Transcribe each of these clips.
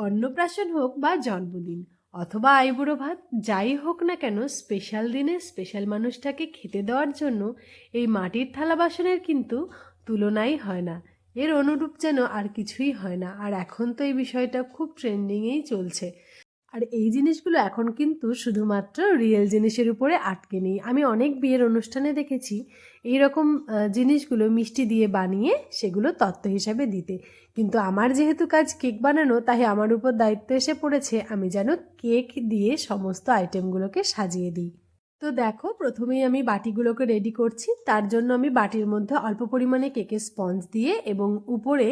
অন্নপ্রাশন হোক বা জন্মদিন, অথবা আইবুড়ো ভাত, যাই হোক না কেন স্পেশাল দিনে স্পেশাল মানুষটাকে খেতে দেওয়ার জন্য এই মাটির থালা বাসনের কিন্তু তুলনাই হয় না। এর অনুরূপ যেন আর কিছুই হয় না। আর এখন তো এই বিষয়টা খুব ট্রেন্ডিংয়েই চলছে। আর এই জিনিসগুলো এখন কিন্তু শুধুমাত্র রিয়েল জিনিসের উপরে আটকে নেই। আমি অনেক বিয়ের অনুষ্ঠানে দেখেছি এই রকম জিনিসগুলো মিষ্টি দিয়ে বানিয়ে সেগুলো তত্ত্ব হিসাবে দিতে। কিন্তু আমার যেহেতু কাজ কেক বানানো, তাই আমার উপর দায়িত্ব এসে পড়েছে আমি যেন কেক দিয়ে সমস্ত আইটেমগুলোকে সাজিয়ে দিই। তো দেখো, প্রথমেই আমি বাটিগুলোকে রেডি করছি। তার জন্য আমি বাটির মধ্যে অল্প পরিমাণে কেকের স্পঞ্জ দিয়ে এবং উপরে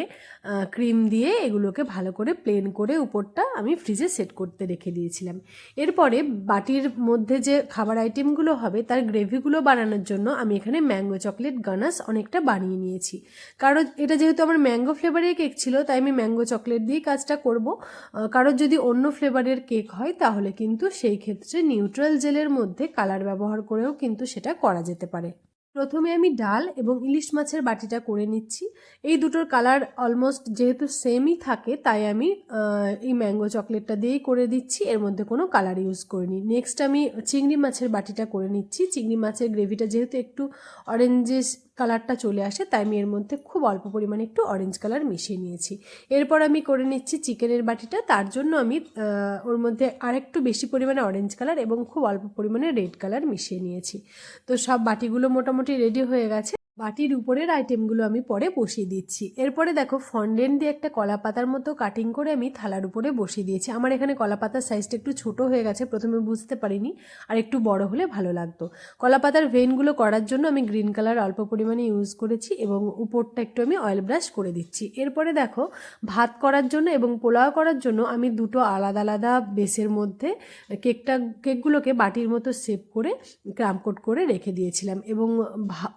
ক্রিম দিয়ে এগুলোকে ভালো করে প্লেন করে উপরটা আমি ফ্রিজে সেট করতে রেখে দিয়েছিলাম। এরপরে বাটির মধ্যে যে খাবার আইটেমগুলো হবে, তার গ্রেভিগুলো বানানোর জন্য আমি এখানে ম্যাঙ্গো চকলেট গানাস অনেকটা বানিয়ে নিয়েছি। কারণ এটা যেহেতু আমার ম্যাঙ্গো ফ্লেভারের কেক ছিল, তাই আমি ম্যাঙ্গো চকলেট দিয়েই কাজটা করব। কারোর যদি অন্য ফ্লেভারের কেক হয়, তাহলে কিন্তু সেই ক্ষেত্রে নিউট্রাল জেলের মধ্যে কালার ব্যবহার করেও কিন্তু সেটা করা যেতে পারে। প্রথমে আমি ডাল এবং ইলিশ মাছের বাটিটা করে নিচ্ছি। এই দুটোর কালার অলমোস্ট যেহেতু সেমই থাকে, তাই আমি এই ম্যাঙ্গো চকলেটটা দিয়েই করে দিচ্ছি। এর মধ্যে কোনো কালার ইউজ করিনি। নেক্সট আমি চিংড়ি মাছের বাটিটা করে নিচ্ছি। চিংড়ি মাছের গ্রেভিটা যেহেতু একটু অরেঞ্জেস কালারটা চলে আসে, তাই আমি এর মধ্যে খুব অল্প পরিমাণে একটু অরেঞ্জ কালার মিশিয়ে নিয়েছি। এরপর আমি করে নিচ্ছি চিকেনের বাটিটা, তার জন্য আমি ওর মধ্যে আরেকটু বেশি পরিমাণে অরেঞ্জ কালার এবং খুব অল্প পরিমাণে রেড কালার মিশিয়ে নিয়েছি। তো সব বাটিগুলো মোটামুটি রেডি হয়ে গেছে। বাটির উপরের আইটেমগুলো আমি পরে বসিয়ে দিচ্ছি। এরপরে দেখো ফন্ডেন্ট দিয়ে একটা কলা পাতার মতো কাটিং করে আমি থালার উপরে বসিয়ে দিয়েছি। আমার এখানে কলা পাতার সাইজটা একটু ছোট হয়ে গেছে, প্রথমে বুঝতে পারিনি, আর একটু বড় হলে ভালো লাগতো। কলা পাতার ভেনগুলো করার জন্য আমি গ্রিন কালার অল্প পরিমাণে ইউজ করেছি এবং উপরটা একটু আমি অয়েল ব্রাশ করে দিচ্ছি। এরপরে দেখো, ভাত করার জন্য এবং পোলাও করার জন্য আমি দুটো আলাদা আলাদা বেসের মধ্যে কেকটা, কেকগুলোকে বাটির মতো সেভ করে ক্রামকোট করে রেখে দিয়েছিলাম এবং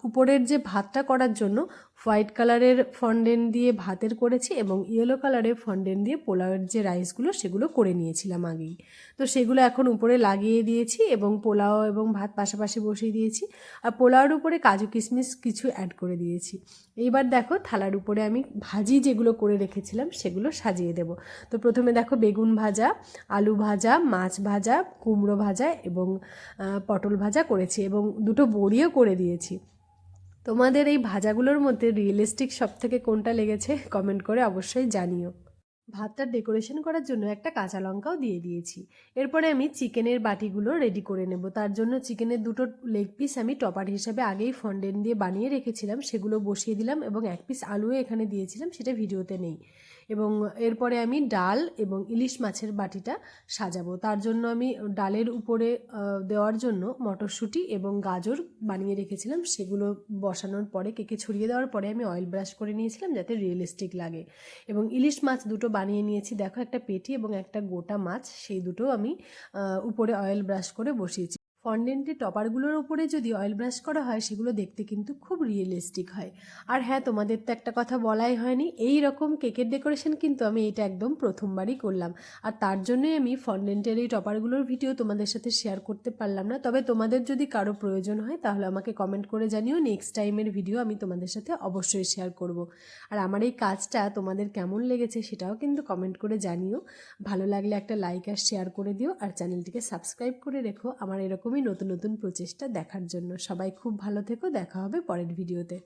উপরের যে ভাতটা করার জন্য হোয়াইট কালারের ফন্ডেন্ট দিয়ে ভাতের করেছি এবং ইয়েলো কালারের ফন্ডেন্ট দিয়ে পোলাওয়ের যে রাইসগুলো, সেগুলো করে নিয়েছিলাম আগেই। তো সেগুলো এখন উপরে লাগিয়ে দিয়েছি এবং পোলাও এবং ভাত পাশাপাশি বসিয়ে দিয়েছি। আর পোলাওর উপরে কাজু কিশমিশ কিছু অ্যাড করে দিয়েছি। এইবার দেখো থালার উপরে আমি ভাজি যেগুলো করে রেখেছিলাম, সেগুলো সাজিয়ে দেব। তো প্রথমে দেখো বেগুন ভাজা, আলু ভাজা, মাছ ভাজা, কুমড়ো ভাজা এবং পটল ভাজা করেছি এবং দুটো বড়িও করে দিয়েছি। তোমাদের এই ভাজাগুলোর মধ্যে রিয়েলিস্টিক সব থেকে কোনটা লেগেছে? কমেন্ট করে অবশ্যই জানিও। ভাতটার ডেকোরেশন করার জন্য একটা কাঁচা লঙ্কাও দিয়ে দিয়েছি। এরপরে আমি চিকেনের বাটিগুলো রেডি করে নেব। তার জন্য চিকেনের দুটো লেগ পিস আমি টপার হিসাবে আগেই ফন্ডেন দিয়ে বানিয়ে রেখেছিলাম। সেগুলো বসিয়ে দিলাম এবং এক পিস আলুও এখানে দিয়েছিলাম, সেটা ভিডিওতে নেই। এবং এরপরে আমি ডাল এবং ইলিশ মাছের বাটিটা সাজাবো। তার জন্য আমি ডালের উপরে দেওয়ার জন্য মটরশুঁটি এবং গাজর বানিয়ে রেখেছিলাম। সেগুলো বসানোর পরে, কেকে ছড়িয়ে দেওয়ার পরে আমি অয়েল ব্রাশ করে নিয়েছিলাম যাতে রিয়েলিস্টিক লাগে। এবং ইলিশ মাছ দুটো বানিয়ে নিয়েছি। দেখো একটা পেটি এবং একটা গোটা মাছ, সেই দুটো আমি উপরে অয়েল ব্রাশ করে বসিয়েছি। ফন্ডেন্টের টপারগুলোর উপরে যদি অয়েল ব্রাশ করা হয়, সেগুলো দেখতে কিন্তু খুব রিয়েলিস্টিক হয়। আর হ্যাঁ তোমাদের তো একটা কথা বলাই হয়নি, এই রকম কেকের ডেকোরেশন কিন্তু আমি এটা একদম প্রথমবারই করলাম। আর তার জন্যই আমি ফন্ডেন্টের এই টপারগুলোর ভিডিও তোমাদের সাথে শেয়ার করতে পারলাম না। তবে তোমাদের যদি কারও প্রয়োজন হয়, তাহলে আমাকে কমেন্ট করে জানিও নেক্সট টাইমের ভিডিও আমি তোমাদের সাথে অবশ্যই শেয়ার করব। আর আমার এই কাজটা তোমাদের কেমন লেগেছে, সেটাও কিন্তু কমেন্ট করে জানিও। ভালো লাগলে একটা লাইক আর শেয়ার করে দিও, আর চ্যানেলটিকে সাবস্ক্রাইব করে রেখো। আমার এরকমই নতুন নতুন প্রচেষ্টা দেখার জন্য। সবাই খুব ভালো থেকো। দেখা হবে পরের ভিডিওতে